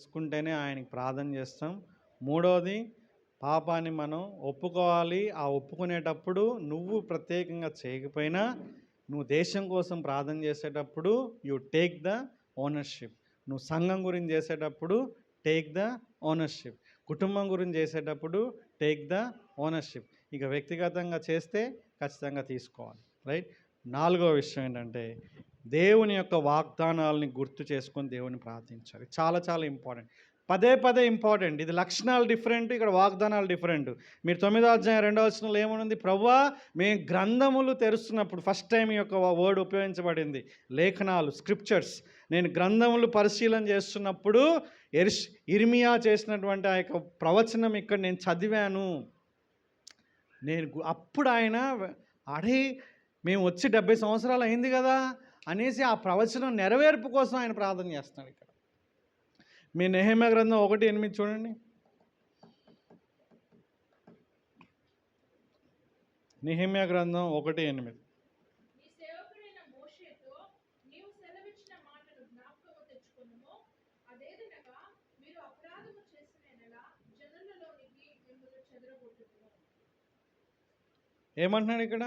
తెలుసుకుంటేనే ఆయనకి ప్రార్థన చేస్తాం. మూడవది పాపాన్ని మనం ఒప్పుకోవాలి. ఆ ఒప్పుకునేటప్పుడు నువ్వు ప్రత్యేకంగా చేయకపోయినా నువ్వు దేశం కోసం ప్రార్థన చేసేటప్పుడు యు టేక్ ద ఓనర్షిప్ నువ్వు సంఘం గురించి చేసేటప్పుడు టేక్ ద ఓనర్షిప్ కుటుంబం గురించి చేసేటప్పుడు టేక్ ద ఓనర్షిప్ ఇక వ్యక్తిగతంగా చేస్తే ఖచ్చితంగా తీసుకోవాలి. రైట్ నాలుగో విషయం ఏంటంటే దేవుని యొక్క వాగ్దానాలని గుర్తు చేసుకొని దేవుని ప్రార్థించాలి. చాలా చాలా ఇంపార్టెంట్. పదే పదే ఇంపార్టెంట్. ఇది లక్షణాలు డిఫరెంట్ ఇక్కడ వాగ్దానాలు డిఫరెంట్. మీరు తొమ్మిదో అధ్యాయం రెండో వచనంలో ఏమనుంది? ప్రవ్వా మేము గ్రంథములు తెరుస్తున్నప్పుడు ఫస్ట్ టైం ఈ యొక్క వర్డ్ ఉపయోగించబడింది. లేఖనాలు స్క్రిప్చర్స్. నేను గ్రంథములు పరిశీలన చేస్తున్నప్పుడు ఎరిష్ ఇర్మియా చేసినటువంటి ఆ యొక్క ప్రవచనం ఇక్కడ నేను చదివాను. నేను అప్పుడు ఆయన అడే మేము వచ్చి డెబ్బై సంవత్సరాలు అయింది కదా. అనేసి ఆ ప్రవచనం నెరవేర్పు కోసం ఆయన ప్రార్థన చేస్తున్నాడు ఇక్కడ. మీ నెహమ్య గ్రంథం ఒకటి ఎనిమిది చూడండి. నెహమ్య గ్రంథం ఒకటి ఎనిమిది. ఏమంటున్నాడు ఇక్కడ?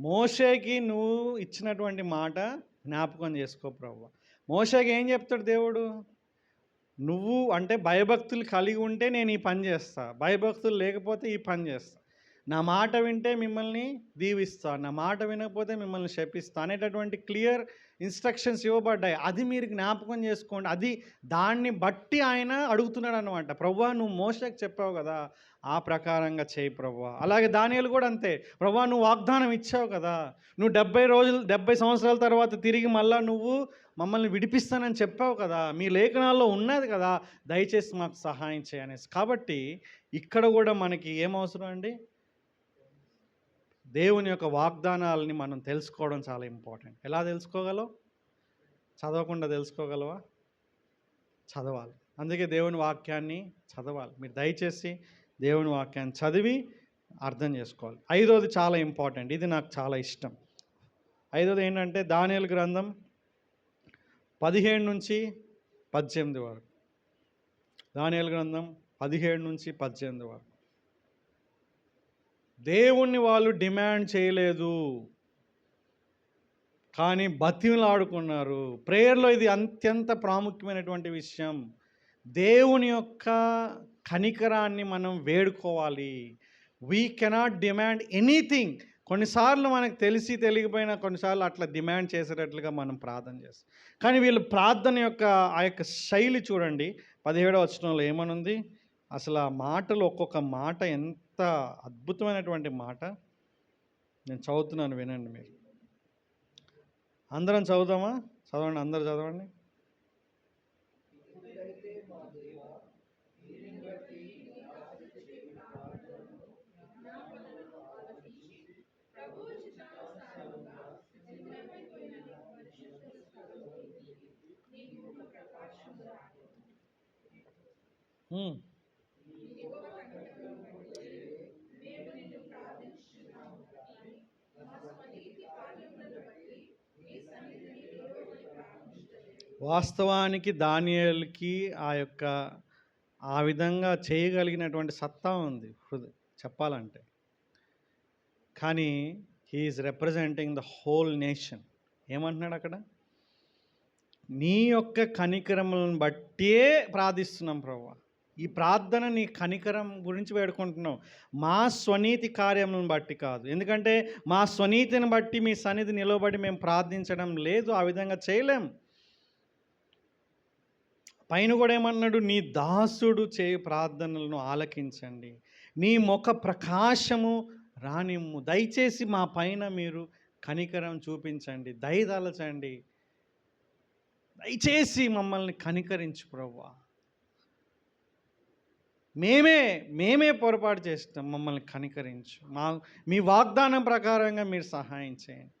మోషేకి నువ్వు ఇచ్చినటువంటి మాట జ్ఞాపకం చేసుకో ప్రభు. మోషేకి ఏం చెప్తాడు దేవుడు? నువ్వు అంటే భయభక్తులు కలిగి ఉంటే నేను ఈ పని చేస్తా. భయభక్తులు లేకపోతే ఈ పని చేస్తా. నా మాట వింటే మిమ్మల్ని దీవిస్తా. నా మాట వినకపోతే మిమ్మల్ని శపిస్తా అనేటటువంటి క్లియర్ ఇన్స్ట్రక్షన్స్ ఇవ్వబడ్డాయి. అది మీరు జ్ఞాపకం చేసుకోండి. అది దాన్ని బట్టి ఆయన అడుగుతున్నాడు అనమాట ప్రవ్వా నువ్వు మోసకు చెప్పావు కదా ఆ ప్రకారంగా చేయి ప్రవ్వా. అలాగే దానియాలు కూడా అంతే. ప్రభా నువ్వు వాగ్దానం ఇచ్చావు కదా నువ్వు డెబ్బై రోజులు డెబ్బై సంవత్సరాల తర్వాత తిరిగి మళ్ళా నువ్వు మమ్మల్ని విడిపిస్తానని చెప్పావు కదా మీ లేఖనాల్లో ఉన్నది కదా దయచేసి మాకు సహాయం చేయనేసి కాబట్టి ఇక్కడ కూడా మనకి ఏం అవసరం అండి? దేవుని యొక్క వాగ్దానాలని మనం తెలుసుకోవడం చాలా ఇంపార్టెంట్. ఎలా తెలుసుకోగలవు? చదవకుండా తెలుసుకోగలవా? చదవాలి. అందుకే దేవుని వాక్యాన్ని చదవాలి. మీరు దయచేసి దేవుని వాక్యాన్ని చదివి అర్థం చేసుకోవాలి. ఐదోది చాలా ఇంపార్టెంట్. ఇది నాకు చాలా ఇష్టం. ఐదోది ఏంటంటే దానియలు గ్రంథం పదిహేడు నుంచి పద్దెనిమిది వరకు. దానియలు గ్రంథం పదిహేడు నుంచి పద్దెనిమిది వరకు. దేవుణ్ణి వాళ్ళు డిమాండ్ చేయలేదు. కానీ బతిమలాడుకున్నారు. ప్రేయర్లో ఇది అత్యంత ప్రాముఖ్యమైనటువంటి విషయం. దేవుని యొక్క కనికరాన్ని మనం వేడుకోవాలి. వీ కెనాట్ డిమాండ్ ఎనీథింగ్ కొన్నిసార్లు మనకు తెలిసి తెలియకపోయినా కొన్నిసార్లు అట్లా డిమాండ్ చేసేటట్లుగా మనం ప్రార్థన చేస్తాం. కానీ వీళ్ళు ప్రార్థన యొక్క ఆ యొక్క శైలి చూడండి. పదిహేడవ వచనంలో ఏమనుంది? అసలు ఆ మాటలు ఒక్కొక్క మాట ఎంత అద్భుతమైనటువంటి మాట నేను చదువుతున్నాను వినండి మీరు. అందరం చదువుదామా? చదవండి అందరు చదవండి. Hmm. వాస్తవానికి దానియేలుకి ఆ యొక్క ఆ విధంగా చేయగలిగినటువంటి సత్తా ఉంది హృదయ చెప్పాలంటే. కానీ he is representing the whole nation ఏమంటున్నాడు అక్కడ? నీ యొక్క కనికరములను బట్టే ప్రార్థిస్తున్నాం ప్రభు ఈ ప్రార్థన నీ కనికరం గురించి వేడుకుంటున్నాం మా స్వనీతి కార్యములను బట్టి కాదు. ఎందుకంటే మా స్వనీతిని బట్టి మీ సన్నిధి నిలబడి మేము ప్రార్థించడం లేదు ఆ విధంగా చేయలేం. పైన కూడా ఏమన్నాడు? నీ దాసుడు చేయి ప్రార్థనలను ఆలకించండి. నీ ముఖ ప్రకాశము రానిమ్ము. దయచేసి మా పైన మీరు కనికరం చూపించండి. దయదలచండి దయచేసి మమ్మల్ని కనికరించు ప్రవ్వా. మేమే మేమే పొరపాటు చేస్తాం మమ్మల్ని కనికరించు. మా మీ వాగ్దానం ప్రకారంగా మీరు సహాయం చేయండి.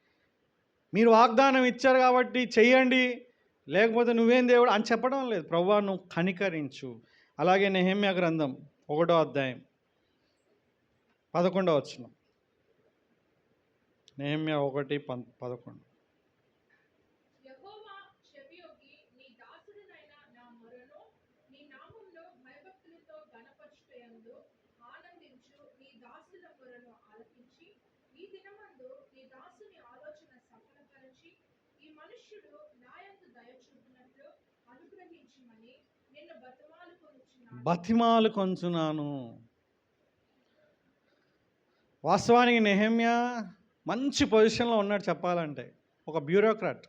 మీరు వాగ్దానం ఇచ్చారు కాబట్టి చేయండి లేకపోతే నువ్వేం దేవుడు అని చెప్పడం లేదు. ప్రవ్వా నువ్వు కనికరించు. అలాగే నెహమ్య గ్రంథం ఒకటో అధ్యాయం పదకొండవ వచ్చిన నెహమ్య ఒకటి పన్ పదకొండు యెహోవా చెవియొగ్గి నీ దాసుడినైన నా మొరను నీ దాసుల మొరను ఆలకించి ఈ దినమందు నీ దాసుని ఆలోచన సఫలపరిచి ఈ మనుష్యుడు నాయందు దయ చూపినట్లు అనుగ్రహించమని నిన్ను బతమాలు కొనుచున్నాను బతిమాలు కొంచున్నాను. వాస్తవానికి నెహమ్య మంచి పొజిషన్లో ఉన్నాడు చెప్పాలంటే. ఒక బ్యూరోక్రాట్.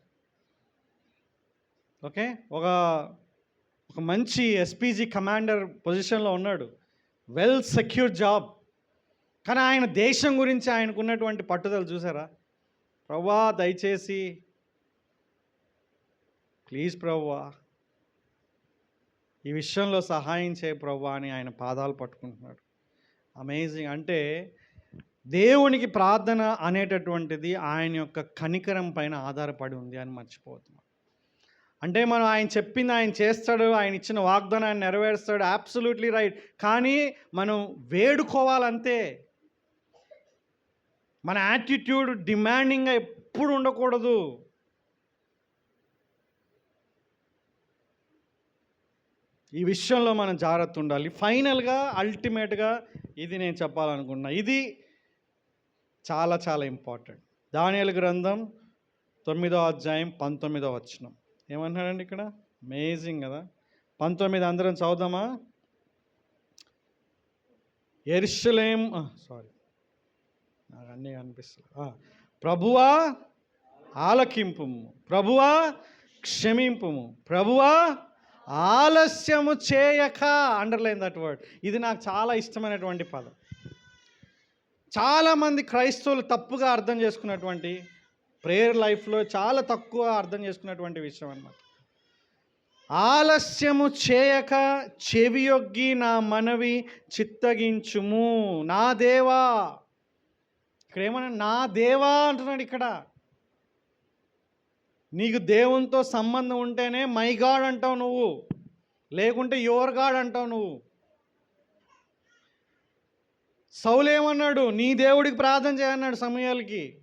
ఓకే? ఒక ఒక మంచి ఎస్పీజీ కమాండర్ పొజిషన్లో ఉన్నాడు. Well secure job. కానీ ఆయన దేశం గురించి ఆయనకున్నటువంటి పట్టుదల చూసారా? ప్రవ్వా దయచేసి ప్లీజ్ ప్రవ్వా ఈ విషయంలో సహాయం చేయ ప్రవ్వా అని ఆయన పాదాలు పట్టుకుంటున్నాడు. అమేజింగ్ అంటే దేవునికి ప్రార్థన అనేటటువంటిది ఆయన యొక్క కనికరం పైన ఆధారపడి ఉంది అని మర్చిపోతున్నాం అంటే మనం ఆయన చెప్పింది ఆయన చేస్తాడు ఆయన ఇచ్చిన వాగ్దానాన్ని నెరవేరుస్తాడు అబ్సల్యూట్లీ రైట్ కానీ మనం వేడుకోవాలంతే. మన యాటిట్యూడ్ డిమాండింగ్గా ఎప్పుడు ఉండకూడదు. ఈ విషయంలో మనం జాగ్రత్త ఉండాలి. ఫైనల్గా అల్టిమేట్గా ఇది నేను చెప్పాలనుకున్నా ఇది చాలా చాలా ఇంపార్టెంట్. దానియల గ్రంథం తొమ్మిదో అధ్యాయం పంతొమ్మిదో వచ్చిన ఏమంటున్నాడండి ఇక్కడ? అమేజింగ్ కదా. పంతొమ్మిది అందరం చదువుదామా? ఎర్షలేం సారీ. నాకు అన్నీ అనిపిస్తుంది ప్రభువా ఆలకింపు ప్రభువా క్షమింపుము. ప్రభువా ఆలస్యము చేయక అండర్లైన్ దట్ వర్డ్ ఇది నాకు చాలా ఇష్టమైనటువంటి పదం. చాలామంది క్రైస్తవులు తప్పుగా అర్థం చేసుకున్నటువంటి ప్రేయర్ లైఫ్లో చాలా తక్కువ అర్థం చేసుకున్నటువంటి విషయం అన్నమాట. ఆలస్యము చేయక చెవియొగ్గి నా మనవి చిత్తగించుము. నా దేవా. ఇక్కడ ఏమన్నా నా దేవా అంటున్నాడు ఇక్కడ. నీకు దేవునితో సంబంధం ఉంటేనే మై గాడ్ అంటావు నువ్వు. లేకుంటే యువర్ గాడ్ అంటావు నువ్వు. సౌలేమన్నాడు నీ దేవుడికి ప్రార్థన చేయన్నాడు సమయాలకి.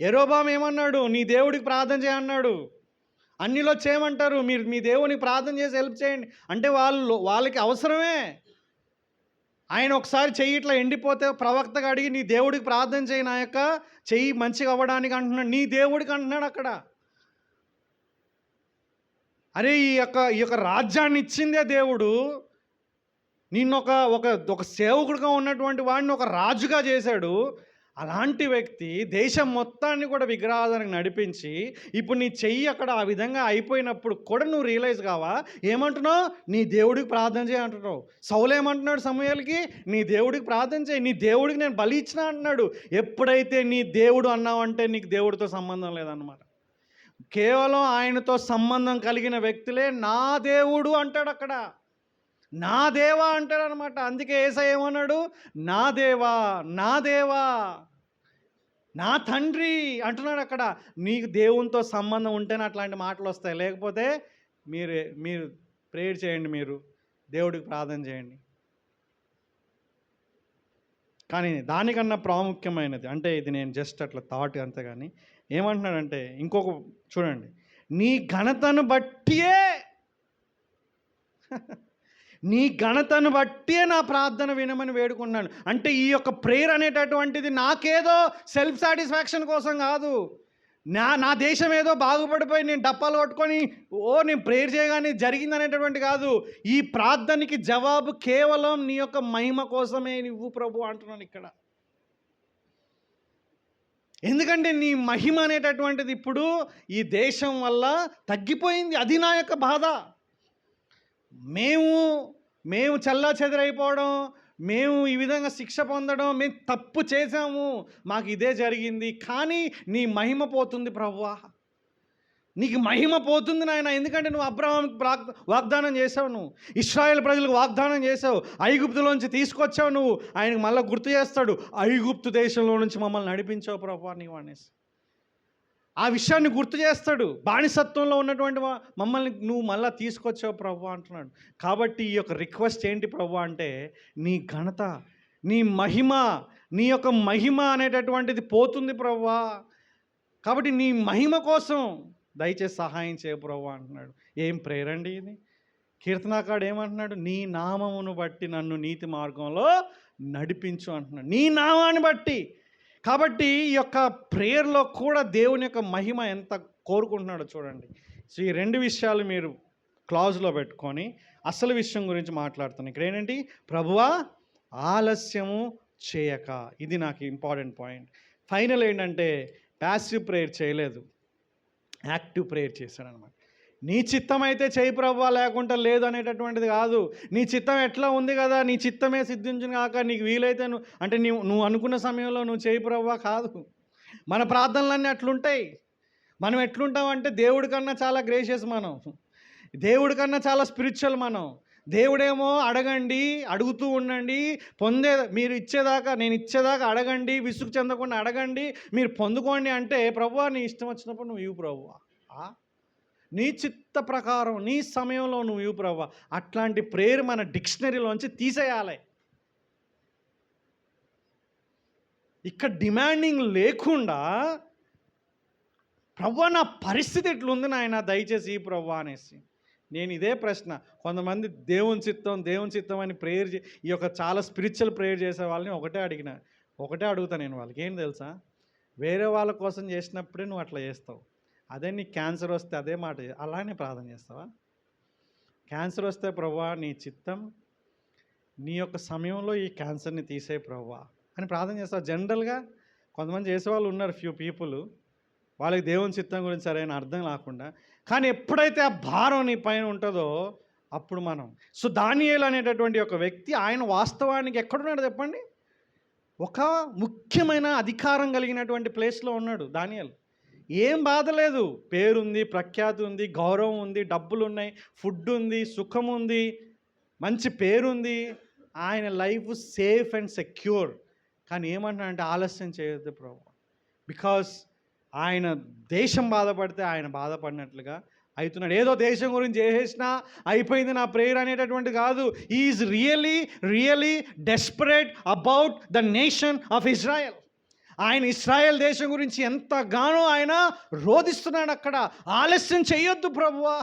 ఎరోబామ్ ఏమన్నాడు? నీ దేవుడికి ప్రార్థన చేయన్నాడు అన్నిలో చేయమంటారు మీరు మీ దేవునికి ప్రార్థన చేసి హెల్ప్ చేయండి. అంటే వాళ్ళు వాళ్ళకి అవసరమే. ఆయన ఒకసారి చెయ్యి ఇట్లా ఎండిపోతే ప్రవక్తగా అడిగి నీ దేవుడికి ప్రార్థన చేయి నా యొక్క చెయ్యి మంచిగా అవ్వడానికి అంటున్నాడు. నీ దేవుడికి అంటున్నాడు అక్కడ. అరే ఈ యొక్క ఈ యొక్క రాజ్యాన్ని ఇచ్చిందే దేవుడు. నిన్ను ఒక ఒక ఒక సేవకుడిగా ఉన్నటువంటి వాడిని ఒక రాజుగా చేశాడు. అలాంటి వ్యక్తి దేశం మొత్తాన్ని కూడా విగ్రహాలకు నడిపించి ఇప్పుడు నీ చెయ్యి అక్కడ ఆ విధంగా అయిపోయినప్పుడు కూడా నువ్వు రియలైజ్ కావా? ఏమంటున్నావు? నీ దేవుడికి ప్రార్థన చేయి అంటున్నావు. సౌలు ఏమంటున్నాడు సమయాలకి? నీ దేవుడికి ప్రార్థన చేయి. నీ దేవుడికి నేను బలి ఇచ్చిన అంటున్నాడు. ఎప్పుడైతే నీ దేవుడు అన్నావంటే నీకు దేవుడితో సంబంధం లేదన్నమాట. కేవలం ఆయనతో సంబంధం కలిగిన వ్యక్తులే నా దేవుడు అంటాడు అక్కడ. నా దేవా అంటాడు అనమాట అందుకే ఏసా ఏమన్నాడు? నా దేవా నా దేవా నా తండ్రి అంటున్నాడు అక్కడ. నీకు దేవునితో సంబంధం ఉంటేనే అట్లాంటి మాటలు వస్తాయి. లేకపోతే మీరు మీరు ప్రేయర్ చేయండి మీరు. దేవుడికి ప్రార్థన చేయండి. కానీ దానికన్నా ప్రాముఖ్యమైనది అంటే ఇది నేను జస్ట్ అట్లా థాట్ అంతే కానీ ఏమంటున్నాడంటే ఇంకొక చూడండి నీ ఘనతను బట్టియే నీ ఘనతను బట్టే నా ప్రార్థన వినమని వేడుకున్నాను. అంటే ఈ యొక్క ప్రేయర్ అనేటటువంటిది నాకేదో సెల్ఫ్ సాటిస్ఫాక్షన్ కోసం కాదు. నా నా దేశం ఏదో బాగుపడిపోయి నేను డప్పాలు కొట్టుకొని ఓ నేను ప్రేయర్ చేయగానే జరిగింది అనేటటువంటి కాదు. ఈ ప్రార్థనకి జవాబు కేవలం నీ యొక్క మహిమ కోసమే నువ్వు ప్రభు అంటున్నాను ఇక్కడ. ఎందుకంటే నీ మహిమ అనేటటువంటిది ఇప్పుడు ఈ దేశం వల్ల తగ్గిపోయింది. అది నా యొక్క బాధ. మేము మేము చల్లా చెదరైపోవడం మేము ఈ విధంగా శిక్ష పొందడం మేము తప్పు చేశాము. మాకు ఇదే జరిగింది. కానీ నీ మహిమ పోతుంది ప్రభువా. నీకు మహిమ పోతుంది నాయన. ఎందుకంటే నువ్వు అబ్రహాంకి వాగ్దానం చేసావు నువ్వు. ఇస్రాయేల్ ప్రజలకు వాగ్దానం చేసావు ఐగుప్తులోంచి తీసుకొచ్చావు నువ్వు. ఆయనకు మళ్ళీ గుర్తు చేస్తాడు. ఐగుప్తు దేశంలో నుంచి మమ్మల్ని నడిపించావు ప్రభా నీవు అనేసి ఆ విషయాన్ని గుర్తు చేస్తాడు. బానిసత్వంలో ఉన్నటువంటి మమ్మల్ని నువ్వు మళ్ళీ తీసుకొచ్చావు ప్రభు అంటున్నాడు. కాబట్టి ఈ యొక్క రిక్వెస్ట్ ఏంటి ప్రభు అంటే నీ ఘనత నీ మహిమ నీ యొక్క మహిమ అనేటటువంటిది పోతుంది ప్రవ్వా కాబట్టి నీ మహిమ కోసం దయచేసి సహాయం చేయ ప్రభు అంటున్నాడు. ఏం ప్రేరండి ఇది? కీర్తనాకాడు ఏమంటున్నాడు? నీ నామమును బట్టి నన్ను నీతి మార్గంలో నడిపించు అంటున్నాడు. నీ నామాన్ని బట్టి. కాబట్టి ఈ యొక్క ప్రేయర్లో కూడా దేవుని యొక్క మహిమ ఎంత కోరుకుంటున్నాడో చూడండి. సో ఈ రెండు విషయాలు మీరు క్లాజ్లో పెట్టుకొని అసలు విషయం గురించి మాట్లాడుతున్నాను ఇక్కడ ఏంటంటే ప్రభువా ఆలస్యము చేయక. ఇది నాకు ఇంపార్టెంట్ పాయింట్ ఫైనల్ ఏంటంటే ప్యాసివ్ ప్రేయర్ చేయలేదు. యాక్టివ్ ప్రేయర్ చేశాడనమాట నీ చిత్తం అయితే చేయి ప్రభా లేకుండా లేదు అనేటటువంటిది కాదు. నీ చిత్తం ఎట్లా ఉంది కదా నీ చిత్తమే సిద్ధించిన కాక నీకు వీలైతే నువ్వు అంటే నువ్వు నువ్వు అనుకున్న సమయంలో నువ్వు చేయి ప్రభా కాదు. మన ప్రార్థనలన్నీ అట్లుంటాయి. మనం ఎట్లుంటామంటే దేవుడి కన్నా చాలా గ్రేషియస్ మనం. దేవుడి కన్నా చాలా స్పిరిచువల్ మనం. దేవుడేమో అడగండి అడుగుతూ ఉండండి పొందే మీరు ఇచ్చేదాకా నేను ఇచ్చేదాకా అడగండి విసుగు చెందకుండా అడగండి మీరు పొందుకోండి అంటే ప్రభు నీ ఇష్టం వచ్చినప్పుడు నువ్వు ఇవ్వు ప్రభు నీ చిత్త ప్రకారం నీ సమయంలో నువ్వు ఇవ్వు ప్రభు అట్లాంటి ప్రేయర్ మన డిక్షనరీలోంచి తీసేయాలి. ఇక్కడ డిమాండింగ్ లేకుండా ప్రభు నా పరిస్థితి ఎట్లుంది నాయన? దయచేసి ఈ అనేసి. నేను ఇదే ప్రశ్న. కొంతమంది దేవుని చిత్తం దేవుని చిత్తం అని ప్రేయర్ చే ఈ యొక్క చాలా స్పిరిచువల్ ప్రేయర్ చేసే వాళ్ళని ఒకటే అడిగిన. ఒకటే అడుగుతాను నేను వాళ్ళకి. ఏం తెలుసా? వేరే వాళ్ళ కోసం చేసినప్పుడే నువ్వు అట్లా చేస్తావు. అదే నీకు క్యాన్సర్ వస్తే అదే మాట అలానే ప్రార్థన చేస్తావా? క్యాన్సర్ వస్తే ప్రవ్వా నీ చిత్తం నీ యొక్క సమయంలో ఈ క్యాన్సర్ని తీసే ప్రవ్వా అని ప్రార్థన చేస్తావు? జనరల్గా కొంతమంది చేసేవాళ్ళు ఉన్నారు ఫ్యూ పీపుల్. వాళ్ళకి దేవుని చిత్తం గురించి సరైన అర్థం లేకుండా కానీ ఎప్పుడైతే ఆ భారం నీ పైన ఉంటుందో అప్పుడు మనం. సో దానియేలు అనేటటువంటి ఒక వ్యక్తి ఆయన వాస్తవానికి ఎక్కడున్నాడు చెప్పండి? ఒక ముఖ్యమైన అధికారం కలిగినటువంటి ప్లేస్లో ఉన్నాడు దానియల్. ఏం బాధ లేదు. పేరుంది ప్రఖ్యాతి ఉంది గౌరవం ఉంది డబ్బులు ఉన్నాయి ఫుడ్ ఉంది సుఖం ఉంది మంచి పేరుంది. ఆయన లైఫ్ సేఫ్ అండ్ సెక్యూర్. కానీ ఏమంటున్నాడంటే ఆలస్యం చేయొద్దు ప్రభు. బికాస్ ఆయన దేశం బాధపడితే ఆయన బాధపడినట్లుగా అవుతున్నాడు. ఏదో దేశం గురించి చేసేసినా అయిపోయింది నా ప్రేయర్ అనేటటువంటి కాదు. Is really really desperate about the nation of Israel ఆయన ఇస్రాయెల్ దేశం గురించి ఎంతగానో ఆయన రోధిస్తున్నాడు అక్కడ. ఆలస్యం చేయొద్దు ప్రభువా.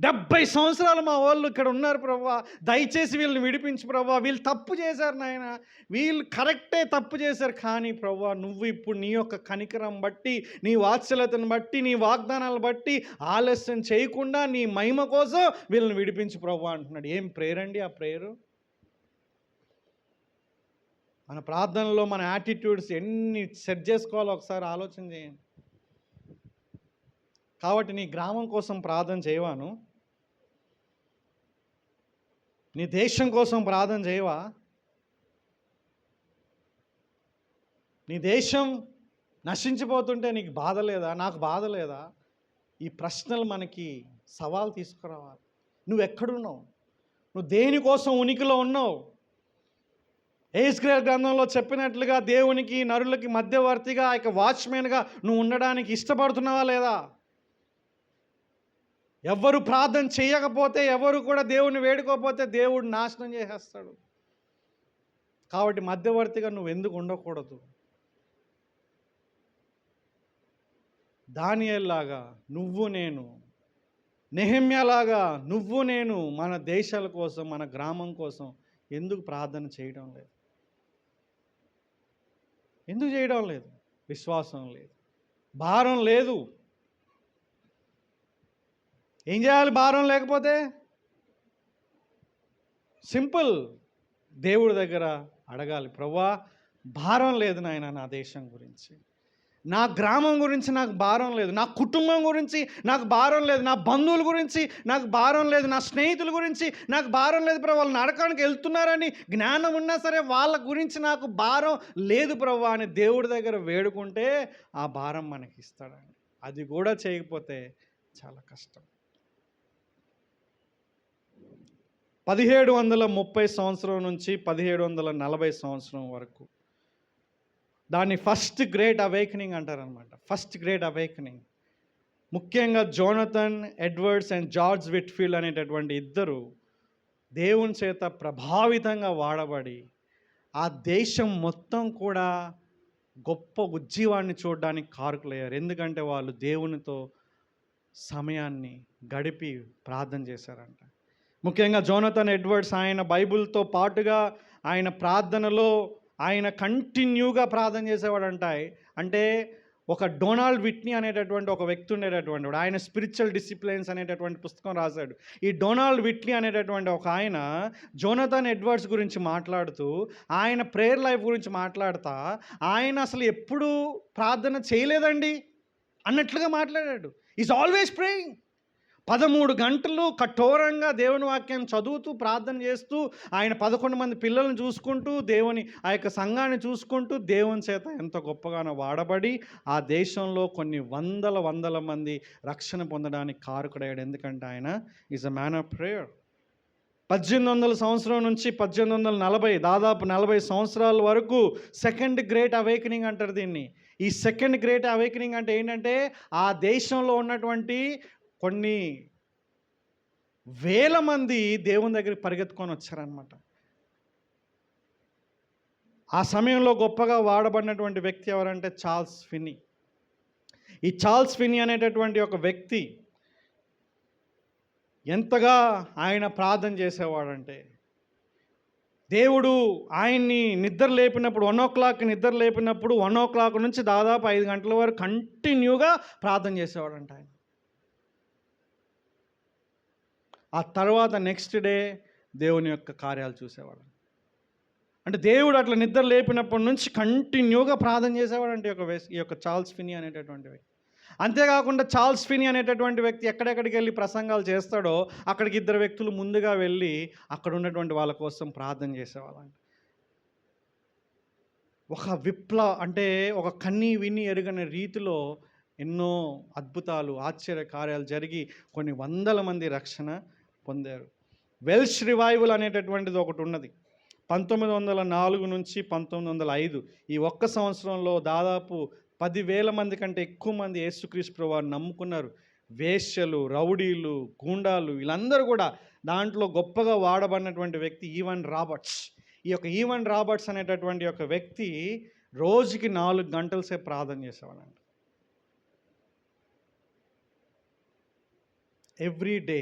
డెబ్బై సంవత్సరాలు మా వాళ్ళు ఇక్కడ ఉన్నారు ప్రభా. దయచేసి వీళ్ళని విడిపించు ప్రభా. వీళ్ళు తప్పు చేశారు నాయన. వీళ్ళు కరెక్టే తప్పు చేశారు. కానీ ప్రభా నువ్వు ఇప్పుడు నీ యొక్క కనికరం బట్టి నీ వాత్సల్యతను బట్టి నీ వాగ్దానాలు బట్టి ఆలస్యం చేయకుండా నీ మహిమ కోసం వీళ్ళని విడిపించు ప్రభా అంటున్నాడు. ఏం ప్రేయర్ అండి ఆ ప్రేయరు మన ప్రార్థనలో మన యాటిట్యూడ్స్ ఎన్ని సెట్ చేసుకోవాలో ఒకసారి ఆలోచన చేయండి. కాబట్టి నీ గ్రామం కోసం ప్రార్థన చేయవాను. నీ దేశం కోసం ప్రార్థన చేయవా? నీ దేశం నశించిపోతుంటే నీకు బాధ లేదా? నాకు బాధ లేదా? ఈ ప్రశ్నలు మనకి సవాల్ తీసుకురావాలి. నువ్వు ఎక్కడున్నావు? నువ్వు దేనికోసం ఉనికిలో ఉన్నావు? ఏస్గ్రేల్ గ్రంథంలో చెప్పినట్లుగా దేవునికి నరులకి మధ్యవర్తిగా ఆ యొక్క వాచ్మెన్గా నువ్వు ఉండడానికి ఇష్టపడుతున్నావా లేదా? ఎవరు ప్రార్థన చేయకపోతే ఎవరు కూడా దేవుని వేడుకోకపోతే దేవుడు నాశనం చేసేస్తాడు. కాబట్టి మధ్యవర్తిగా నువ్వు ఎందుకు ఉండకూడదు? దానియల్లాగా నువ్వు నేను నెహమ్యలాగా నువ్వు నేను మన దేశాల కోసం మన గ్రామం కోసం ఎందుకు ప్రార్థన చేయడం లేదు? ఎందుకు చేయడం లేదు? విశ్వాసం లేదు. భారం లేదు. ఏం చేయాలి? భారం లేకపోతే? సింపుల్. దేవుడి దగ్గర అడగాలి ప్రవ్వా భారం లేదు నాయన నా దేశం గురించి. నా గ్రామం గురించి నాకు భారం లేదు. నా కుటుంబం గురించి నాకు భారం లేదు. నా బంధువుల గురించి నాకు భారం లేదు. నా స్నేహితుల గురించి నాకు భారం లేదు ప్రభు వాళ్ళు నడకానికి వెళ్తున్నారని జ్ఞానం ఉన్నా సరే వాళ్ళ గురించి నాకు భారం లేదు ప్రభు అని దేవుడి దగ్గర వేడుకుంటే ఆ భారం మనకి ఇస్తాడని అది కూడా చేయకపోతే చాలా కష్టం. పదిహేడు వందల ముప్పై సంవత్సరం నుంచి పదిహేడు వందల నలభై సంవత్సరం వరకు దాన్ని ఫస్ట్ గ్రేట్ అవేకనింగ్ అంటారనమాట ఫస్ట్ గ్రేట్ అవేకనింగ్. ముఖ్యంగా Jonathan Edwards and George Whitefield అనేటటువంటి ఇద్దరు దేవుని చేత ప్రభావితంగా వాడబడి ఆ దేశం మొత్తం కూడా గొప్ప ఉజ్జీవాన్ని చూడడానికి కారుకులయ్యారు. ఎందుకంటే వాళ్ళు దేవునితో సమయాన్ని గడిపి ప్రార్థన చేశారంట. ముఖ్యంగా జోనథన్ ఎడ్వర్డ్స్ ఆయన బైబిల్తో పాటుగా ఆయన ప్రార్థనలో ఆయన కంటిన్యూగా ప్రార్థన చేసేవాడు అంటాయి అంటే ఒక డొనాల్డ్ విట్నీ అనేటటువంటి ఒక వ్యక్తి ఉండేటటువంటి వాడు. ఆయన స్పిరిచువల్ డిసిప్లిన్స్ అనేటటువంటి పుస్తకం రాశాడు. ఈ డొనాల్డ్ విట్నీ అనేటటువంటి ఒక ఆయన జోనథన్ ఎడ్వర్డ్స్ గురించి మాట్లాడుతూ ఆయన ప్రేయర్ లైఫ్ గురించి మాట్లాడుతా ఆయన అసలు ఎప్పుడూ ప్రార్థన చేయలేదండి అన్నట్లుగా మాట్లాడాడు. ఈజ్ ఆల్వేస్ ప్రేయింగ్ పదమూడు గంటలు కఠోరంగా దేవుని వాక్యం చదువుతూ ప్రార్థన చేస్తూ ఆయన పదకొండు మంది పిల్లల్ని చూసుకుంటూ దేవుని ఆ యొక్క సంఘాన్ని చూసుకుంటూ దేవుని చేత ఎంత గొప్పగానో వాడబడి ఆ దేశంలో కొన్ని వందల వందల మంది రక్షణ పొందడానికి కారుకుడయ్యాడు. ఎందుకంటే ఆయన is a man of prayer పద్దెనిమిది వందల సంవత్సరం నుంచి పద్దెనిమిది వందల నలభై దాదాపు నలభై సంవత్సరాల వరకు సెకండ్ గ్రేట్ అవేకనింగ్ అంటారు దీన్ని. ఈ సెకండ్ గ్రేట్ అవేకనింగ్ అంటే ఏంటంటే ఆ దేశంలో ఉన్నటువంటి కొన్ని వేల మంది దేవుని దగ్గరికి పరిగెత్తుకొని వచ్చారనమాట ఆ సమయంలో గొప్పగా వాడబడినటువంటి వ్యక్తి ఎవరంటే చార్ల్స్ ఫినీ ఈ చార్ల్స్ ఫినీ అనేటటువంటి ఒక వ్యక్తి ఎంతగా ఆయన ప్రార్థన చేసేవాడంటే దేవుడు ఆయన్ని నిద్ర లేపినప్పుడు వన్ ఓ క్లాక్ నిద్ర లేపినప్పుడు వన్ ఓ క్లాక్ నుంచి దాదాపు ఐదు గంటల వరకు కంటిన్యూగా ప్రార్థన చేసేవాడంట ఆయన. ఆ తర్వాత నెక్స్ట్ డే దేవుని యొక్క కార్యాలు చూసేవాడు అంటే దేవుడు అట్లా నిద్ర లేపినప్పటి నుంచి కంటిన్యూగా ప్రార్థన చేసేవాడంటే ఈ యొక్క వేస్- ఈ యొక్క చార్ల్స్ ఫిని అనేటటువంటి వ్యక్తి అంతేకాకుండా చార్ల్స్ ఫిని అనేటటువంటి వ్యక్తి ఎక్కడెక్కడికి వెళ్ళి ప్రసంగాలు చేస్తాడో అక్కడికి ఇద్దరు వ్యక్తులు ముందుగా వెళ్ళి అక్కడ ఉన్నటువంటి వాళ్ళ కోసం ప్రార్థన చేసేవాళ్ళంట. ఒక విప్ల అంటే ఒక కన్నీ విని ఎరుగని రీతిలో ఎన్నో అద్భుతాలు ఆశ్చర్య కార్యాలు జరిగి కొన్ని వందల మంది రక్షణ పొందారు. వెల్ష్ రివైవల్ అనేటటువంటిది ఒకటి ఉన్నది. పంతొమ్మిది వందల నాలుగు నుంచి పంతొమ్మిది వందల ఐదు ఈ ఒక్క సంవత్సరంలో దాదాపు పదివేల మంది కంటే ఎక్కువ మంది యేసుక్రీస్తు వారు నమ్ముకున్నారు. వేశ్యలు రౌడీలు గూండాలు వీళ్ళందరూ కూడా దాంట్లో గొప్పగా వాడబడినటువంటి వ్యక్తి ఈవన్ రాబర్ట్స్. ఈ యొక్క ఈవన్ రాబర్ట్స్ అనేటటువంటి ఒక వ్యక్తి రోజుకి నాలుగు గంటల సేపు ప్రార్థన చేసేవాడంట. Every day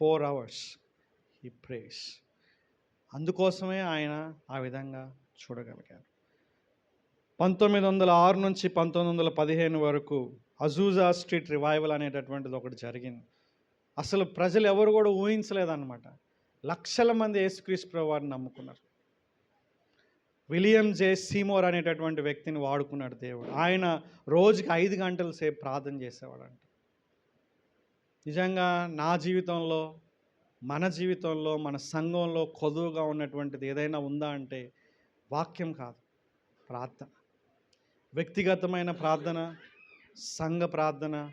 four hours he prays. అందుకోసమే ఆయన ఆ విధంగా చూడగలిగారు. పంతొమ్మిది వందల ఆరు నుంచి పంతొమ్మిది వందల పదిహేను వరకు అజూజా స్ట్రీట్ రివైవల్ అనేటటువంటిది ఒకటి జరిగింది. అసలు ప్రజలు ఎవరు కూడా ఊహించలేదన్నమాట. లక్షల మంది యేసుక్రీస్తు వారిని నమ్ముకున్నారు. విలియం జే సీమోర్ అనేటటువంటి వ్యక్తిని వాడుకున్నాడు దేవుడు. ఆయన రోజుకి ఐదు గంటల సేపు ప్రార్థన చేసేవాడంట. నిజంగా నా జీవితంలో మన జీవితంలో మన సంఘంలో కొదువుగా ఉన్నటువంటిది ఏదైనా ఉందా అంటే వాక్యం కాదు ప్రార్థన. వ్యక్తిగతమైన ప్రార్థన సంఘ ప్రార్థన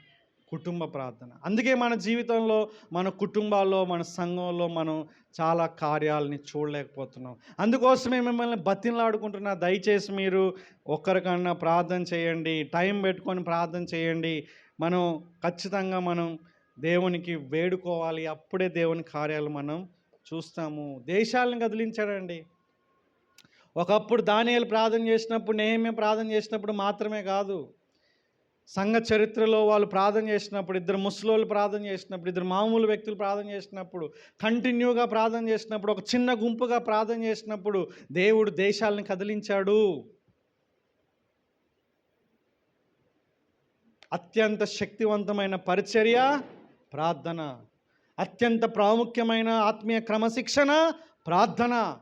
కుటుంబ ప్రార్థన. అందుకే మన జీవితంలో మన కుటుంబాల్లో మన సంఘంలో మనం చాలా కార్యాలని చూడలేకపోతున్నాం. అందుకోసమే మిమ్మల్ని బతిలాడుకుంటున్నా. దయచేసి మీరు ఒక్కరికన్నా ప్రార్థన చేయండి టైం పెట్టుకొని ప్రార్థన చేయండి. మనం ఖచ్చితంగా మనం దేవునికి వేడుకోవాలి. అప్పుడే దేవుని కార్యాలు మనం చూస్తాము. దేశాలను కదిలించాడండి. ఒకప్పుడు దానియాలు ప్రార్థన చేసినప్పుడు నేమే ప్రార్థన చేసినప్పుడు మాత్రమే కాదు. సంఘ చరిత్రలో వాళ్ళు ప్రార్థన చేసినప్పుడు ఇద్దరు ముసలోళ్ళు ప్రార్థన చేసినప్పుడు ఇద్దరు మామూలు వ్యక్తులు ప్రార్థన చేసినప్పుడు కంటిన్యూగా ప్రార్థన చేసినప్పుడు ఒక చిన్న గుంపుగా ప్రార్థన చేసినప్పుడు దేవుడు దేశాలను కదిలించాడు. అత్యంత శక్తివంతమైన పరిచర్య ప్రార్థన. అత్యంత ప్రాముఖ్యమైన ఆత్మీయ క్రమశిక్షణ ప్రార్థన.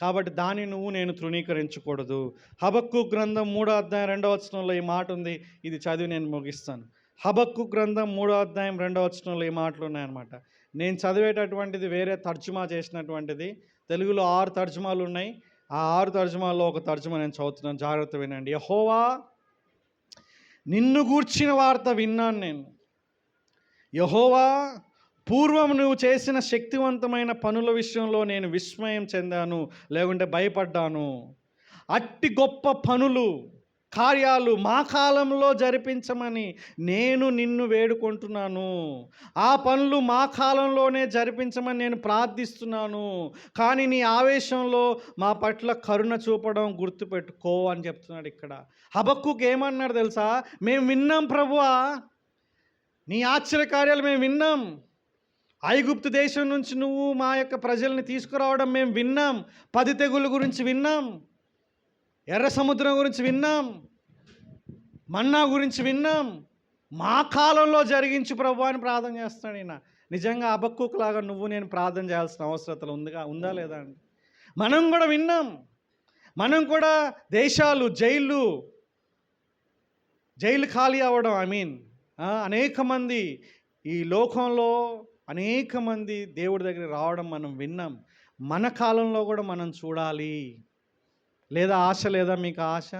కాబట్టి దాన్ని నువ్వు నేను తృణీకరించకూడదు. హబక్కు గ్రంథం మూడో అధ్యాయం రెండో వచనంలో ఈ మాట ఉంది. ఇది చదివి నేను ముగిస్తాను. హబక్కు గ్రంథం మూడో అధ్యాయం రెండో వచనంలో ఈ మాటలు ఉన్నాయన్నమాట. నేను చదివేటటువంటిది వేరే తర్జుమా చేసినటువంటిది. తెలుగులో ఆరు తర్జుమాలు ఉన్నాయి. ఆ ఆరు తర్జుమాల్లో ఒక తర్జుమా నేను చదువుతున్నాను. జాగ్రత్త వినండి. యహోవా నిన్ను గూర్చిన వార్త విన్నాను నేను. యహోవా పూర్వం నువ్వు చేసిన శక్తివంతమైన పనుల విషయంలో నేను విస్మయం చెందాను లేకుంటే భయపడ్డాను. అట్టి గొప్ప పనులు కార్యాలు మా కాలంలో జరిపించమని నేను నిన్ను వేడుకుంటున్నాను. ఆ పనులు మా కాలంలోనే జరిపించమని నేను ప్రార్థిస్తున్నాను. కానీ నీ ఆవేశంలో మా పట్ల కరుణ చూపడం గుర్తుపెట్టుకో అని చెప్తున్నాడు ఇక్కడ. హబక్కుకి ఏమన్నాడు తెలుసా? మేము విన్నాం ప్రభువా నీ ఆశ్చర్య కార్యాలు మేము విన్నాం. ఐగుప్తు దేశం నుంచి నువ్వు మా యొక్క ప్రజల్ని తీసుకురావడం మేము విన్నాం. పది తెగుళ్ళ గురించి విన్నాం. ఎర్ర సముద్రం గురించి విన్నాం. మన్నా గురించి విన్నాం. మా కాలంలో జరిగించు ప్రభు అని ప్రార్థన చేస్తున్నాడు ఈయన. నిజంగా అబక్కులాగా నువ్వు నేను ప్రార్థన చేయాల్సిన అవసరతలు ఉందిగా? ఉందా లేదా అండి? మనం కూడా విన్నాం. మనం కూడా దేశాలు జైళ్ళు జైలు ఖాళీ అవ్వడం ఐ మీన్ అనేక మంది ఈ లోకంలో అనేక మంది దేవుడి దగ్గర రావడం మనం విన్నాం. మన కాలంలో కూడా మనం చూడాలి. లేదా ఆశ లేదా మీకు ఆశ?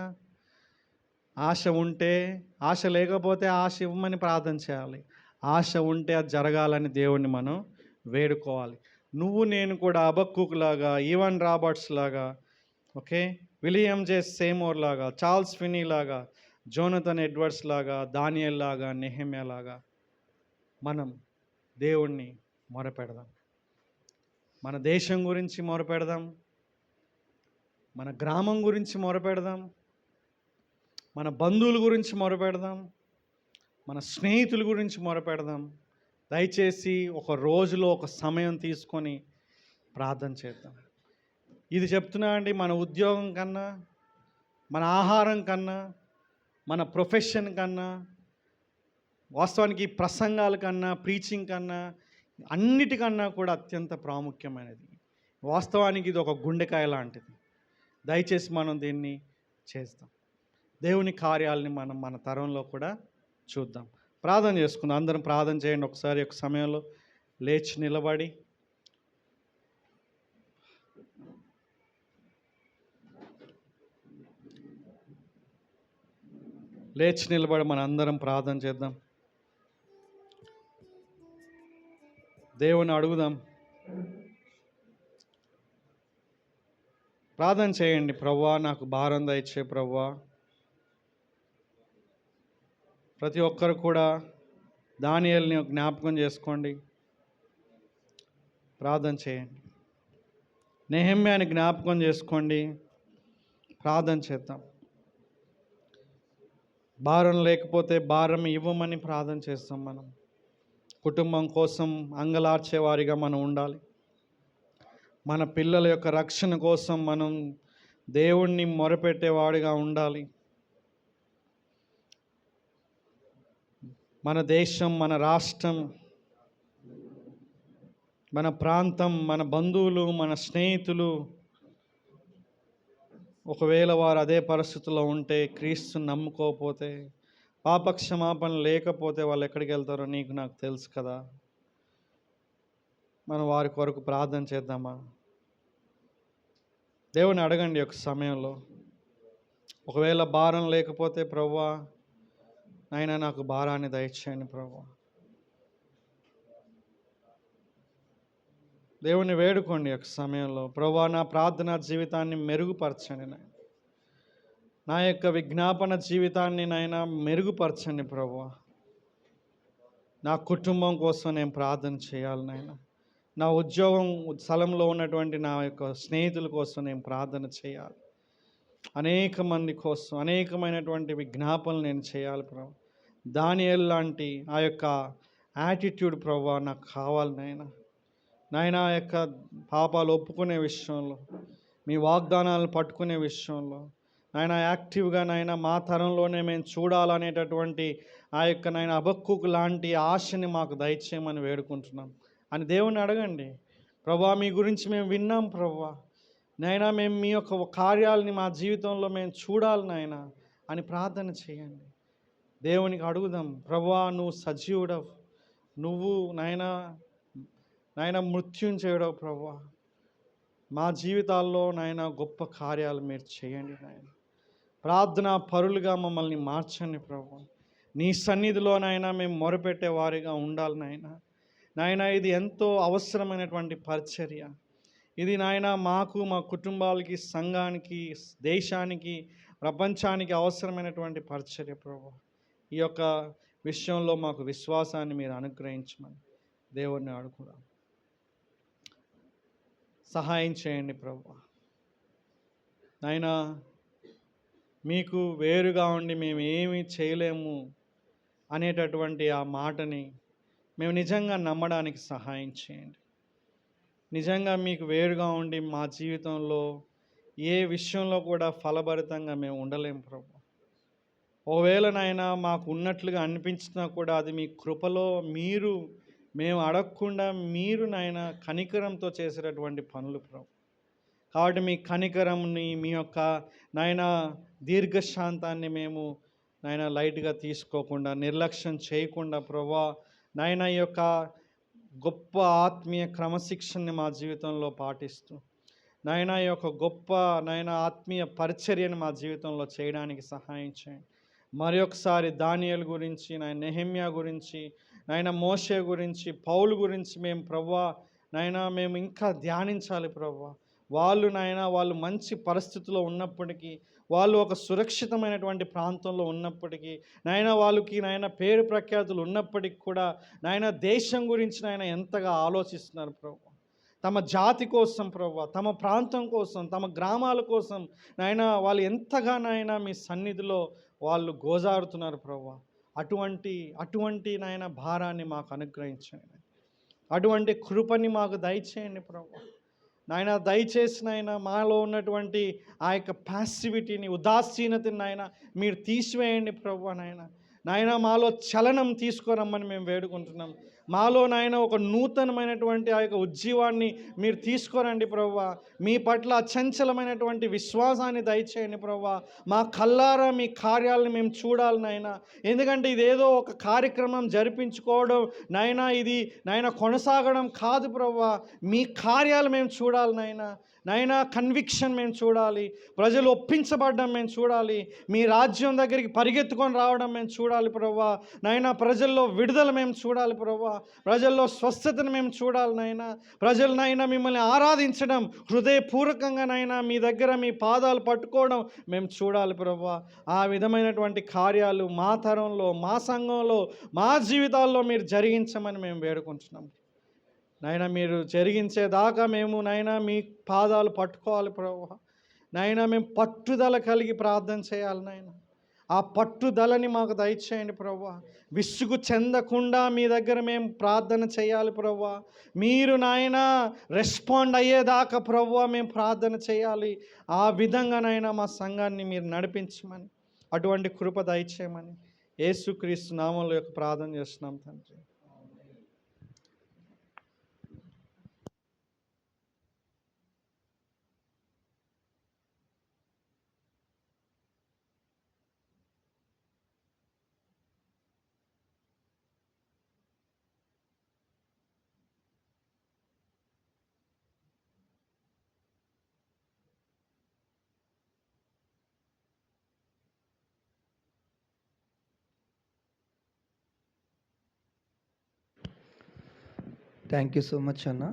ఆశ ఉంటే ఆశ లేకపోతే ఆశ ఇవ్వమని ప్రార్థన చేయాలి. ఆశ ఉంటే అది జరగాలని దేవుణ్ణి మనం వేడుకోవాలి. నువ్వు నేను కూడా అబక్కులాగా ఈవన్ రాబర్ట్స్ లాగా ఓకే? విలియం జే సేమోర్ లాగా చార్ల్స్ ఫినీ లాగా జోనతన్ ఎడ్వర్డ్స్ లాగా దానియల్ లాగా నెహమ్యా లాగా మనం దేవుణ్ణి మొరపెడదాం. మన దేశం గురించి మొరపెడదాం. మన గ్రామం గురించి మొరపెడదాం. మన బంధువుల గురించి మొరపెడదాం. మన స్నేహితుల గురించి మొరపెడదాం. దయచేసి ఒక రోజులో ఒక సమయం తీసుకొని ప్రార్థన చేద్దాం. ఇది చెప్తున్నా అండి మన ఉద్యోగం కన్నా మన ఆహారం కన్నా మన ప్రొఫెషన్ కన్నా వాస్తవానికి ప్రసంగాల కన్నా ప్రీచింగ్ కన్నా అన్నిటికన్నా కూడా అత్యంత ప్రాముఖ్యమైనది. వాస్తవానికి ఇది ఒక గుండెకాయ లాంటిది. దయచేసి మనం దీన్ని చేస్తాం. దేవుని కార్యాలని మనం మన తరంలో కూడా చూద్దాం. ప్రార్థన చేసుకుందాం. అందరం ప్రార్థన చేయండి. ఒకసారి ఒక సమయంలో లేచి నిలబడి లేచి నిలబడి మన అందరం ప్రార్థన చేద్దాం. దేవుని అడుగుదాం. ప్రార్థన చేయండి ప్రవ్వా నాకు భారం దయచే ప్రవ్వా. ప్రతి ఒక్కరు కూడా దానియల్ని జ్ఞాపకం చేసుకోండి. ప్రార్థన చేయండి. నెహమ్యాన్ని జ్ఞాపకం చేసుకోండి. ప్రార్థన చేద్దాం. భారం లేకపోతే భారం ఇవ్వమని ప్రార్థన చేస్తాం మనం. కుటుంబం కోసం అంగలార్చేవారిగా మనం ఉండాలి. మన పిల్లల యొక్క రక్షణ కోసం మనం దేవుణ్ణి మొరపెట్టేవాడిగా ఉండాలి. మన దేశం మన రాష్ట్రం మన ప్రాంతం మన బంధువులు మన స్నేహితులు ఒకవేళ వారు అదే పరిస్థితుల్లో ఉంటే క్రీస్తు నమ్ముకోకపోతే పాపక్షమాపణ లేకపోతే వాళ్ళు ఎక్కడికి వెళ్తారో నీకు నాకు తెలుసు కదా. మనం వారి కొరకు ప్రార్థన చేద్దామా? దేవుని అడగండి ఒక సమయంలో. ఒకవేళ భారం లేకపోతే ప్రవ్వా నాయన నాకు భారాన్ని దయచేయండి ప్రవ్వా దేవుని వేడుకోండి ఒక సమయంలో. ప్రభా నా ప్రార్థన జీవితాన్ని మెరుగుపరచండి నాయన. నా యొక్క విజ్ఞాపన జీవితాన్ని నాయన మెరుగుపరచండి ప్రభా. నా కుటుంబం కోసం నేను ప్రార్థన చేయాలి నాయన. నా ఉద్యోగం స్థలంలో ఉన్నటువంటి నా యొక్క స్నేహితుల కోసం నేను ప్రార్థన చేయాలి. అనేక మంది కోసం అనేకమైనటువంటి విజ్ఞాపనలు నేను చేయాలి ప్రభు. దాని లాంటి ఆ యొక్క యాటిట్యూడ్ ప్రభు నాకు కావాలి నాయనా. నాయన ఆ యొక్క పాపాలు ఒప్పుకునే విషయంలో మీ వాగ్దానాలను పట్టుకునే విషయంలో నాయన యాక్టివ్గా నాయన మా తరంలోనే మేము చూడాలనేటటువంటి ఆ యొక్క నాయన అబక్కుకు లాంటి ఆశని మాకు దయచేయమని వేడుకుంటున్నాం. అని దేవుని అడగండి. ప్రభా మీ గురించి మేము విన్నాం ప్రభా. నైనా మేము మీ యొక్క కార్యాలని మా జీవితంలో మేము చూడాలి నాయన అని ప్రార్థన చేయండి. దేవునికి అడుగుదాం. ప్రభా నువ్వు సజీవుడవు. నువ్వు నాయనా నాయన మృత్యుం చేయడం ప్రభు మా జీవితాల్లో నాయన గొప్ప కార్యాలు మీరు చేయండి నాయన. ప్రార్థన పరులుగా మమ్మల్ని మార్చండి ప్రభు. నీ సన్నిధిలో నాయన మేము మొరపెట్టే వారిగా ఉండాలి నాయన. నాయన ఇది ఎంతో అవసరమైనటువంటి పరిచర్య. ఇది నాయన మాకు మా కుటుంబాలకి సంఘానికి దేశానికి ప్రపంచానికి అవసరమైనటువంటి పరిచర్య ప్రభు. ఈ యొక్క విషయంలో మాకు విశ్వాసాన్ని మీరు అనుగ్రహించమని దేవుణ్ణి అడుగుదాం. సహాయం చేయండి ప్రభు. నాయన మీకు వేరుగా ఉండి మేము ఏమి చేయలేము అనేటటువంటి ఆ మాటని మేము నిజంగా నమ్మడానికి సహాయం చేయండి. నిజంగా మీకు వేరుగా ఉండి మా జీవితంలో ఏ విషయంలో కూడా ఫలభరితంగా మేము ఉండలేము ప్రభు. ఒకవేళ నాయన మాకు ఉన్నట్లుగా అనిపించినా కూడా అది మీ కృపలో మీరు మేము అడగకుండా మీరు నాయన కనికరంతో చేసేటటువంటి పనులు ప్రభు కాబట్టి మీ కనికరంని మీ యొక్క నాయన దీర్ఘశాంతాన్ని మేము నాయన లైట్గా తీసుకోకుండా నిర్లక్ష్యం చేయకుండా ప్రభా నాయన ఈ యొక్క గొప్ప ఆత్మీయ క్రమశిక్షణని మా జీవితంలో పాటిస్తూ నాయన ఈ యొక్క గొప్ప నాయన ఆత్మీయ పరిచర్యను మా జీవితంలో చేయడానికి సహాయం చేయండి. మరి ఒకసారి దానియల్ గురించి నాయన నెహమ్యా గురించి నాయన మోషే గురించి పౌలు గురించి మేము ప్రవ్వా నాయన మేము ఇంకా ధ్యానించాలి ప్రవ్వా. వాళ్ళు నాయన వాళ్ళు మంచి పరిస్థితిలో ఉన్నప్పటికీ వాళ్ళు ఒక సురక్షితమైనటువంటి ప్రాంతంలో ఉన్నప్పటికీ నాయన వాళ్ళకి నాయన పేరు ప్రఖ్యాతులు ఉన్నప్పటికీ కూడా నాయన దేశం గురించి నాయన ఎంతగా ఆలోచిస్తున్నారు ప్రభు తమ జాతి కోసం ప్రభు తమ ప్రాంతం కోసం తమ గ్రామాల కోసం నాయన వాళ్ళు ఎంతగా నాయన మీ సన్నిధిలో వాళ్ళు గోజారుతున్నారు ప్రభు అటువంటి అటువంటి నాయన భారాన్ని మాకు అనుగ్రహించండి. అటువంటి కృపని మాకు దయచేయండి ప్రభు. నాయన దయచేసి నాయన మాలో ఉన్నటువంటి ఆ యొక్క పాసివిటీని ఉదాసీనతని నాయన మీరు తీసివేయండి ప్రభు నాయన. నాయన మాలో చలనం తీసుకురమ్మని మేము వేడుకుంటున్నాం. మాలో నాయన ఒక నూతనమైనటువంటి ఆ యొక్క ఉజ్జీవాన్ని మీరు తీసుకురండి ప్రవ్వ. మీ పట్ల అచంచలమైనటువంటి విశ్వాసాన్ని దయచేయండి ప్రవ్వ. మా కల్లారా మీ కార్యాలను మేము చూడాలి నాయన. ఎందుకంటే ఇదేదో ఒక కార్యక్రమం జరిపించుకోవడం నాయన ఇది నాయన కొనసాగడం కాదు ప్రవ్వ. మీ కార్యాలు మేము చూడాలి నాయన. నైనా కన్విక్షన్ మేము చూడాలి. ప్రజలు ఒప్పించబడడం మేము చూడాలి. మీ రాజ్యం దగ్గరికి పరిగెత్తుకొని రావడం మేము చూడాలి ప్రవ్వా. నైనా ప్రజల్లో విడుదల మేము చూడాలి ప్రవ్వా. ప్రజల్లో స్వస్థతను మేము చూడాలి నైనా. ప్రజలనైనా మిమ్మల్ని ఆరాధించడం హృదయపూర్వకంగా నైనా మీ దగ్గర మీ పాదాలు పట్టుకోవడం మేము చూడాలి ప్రవ్వా. ఆ విధమైనటువంటి కార్యాలు మా తరంలో మా సంఘంలో మా జీవితాల్లో మీరు జరిగించమని మేము వేడుకుంటున్నాం. నాయన మీరు జరిగించేదాకా మేము నాయన మీ పాదాలు పట్టుకోవాలి ప్రభు నాయన మేము పట్టుదల కలిగి ప్రార్థన చేయాలి నాయన. ఆ పట్టుదలని మాకు దయచేయండి ప్రభు విసుగు చెందకుండా మీ దగ్గర మేము ప్రార్థన చేయాలి ప్రభు మీరు నాయన రెస్పాండ్ అయ్యేదాకా ప్రభు మేము ప్రార్థన చేయాలి. ఆ విధంగా నైనా మా సంఘాన్ని మీరు నడిపించమని అటువంటి కృప దయచేయమని యేసుక్రీస్తు నామంలో యొక్క ప్రార్థన చేస్తున్నాం తండ్రి. థ్యాంక్ యూ సో మచ్ అన్న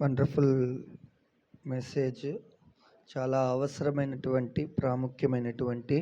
వండర్ఫుల్ మెసేజ్ చాలా అవసరమైనటువంటి ప్రాముఖ్యమైనటువంటి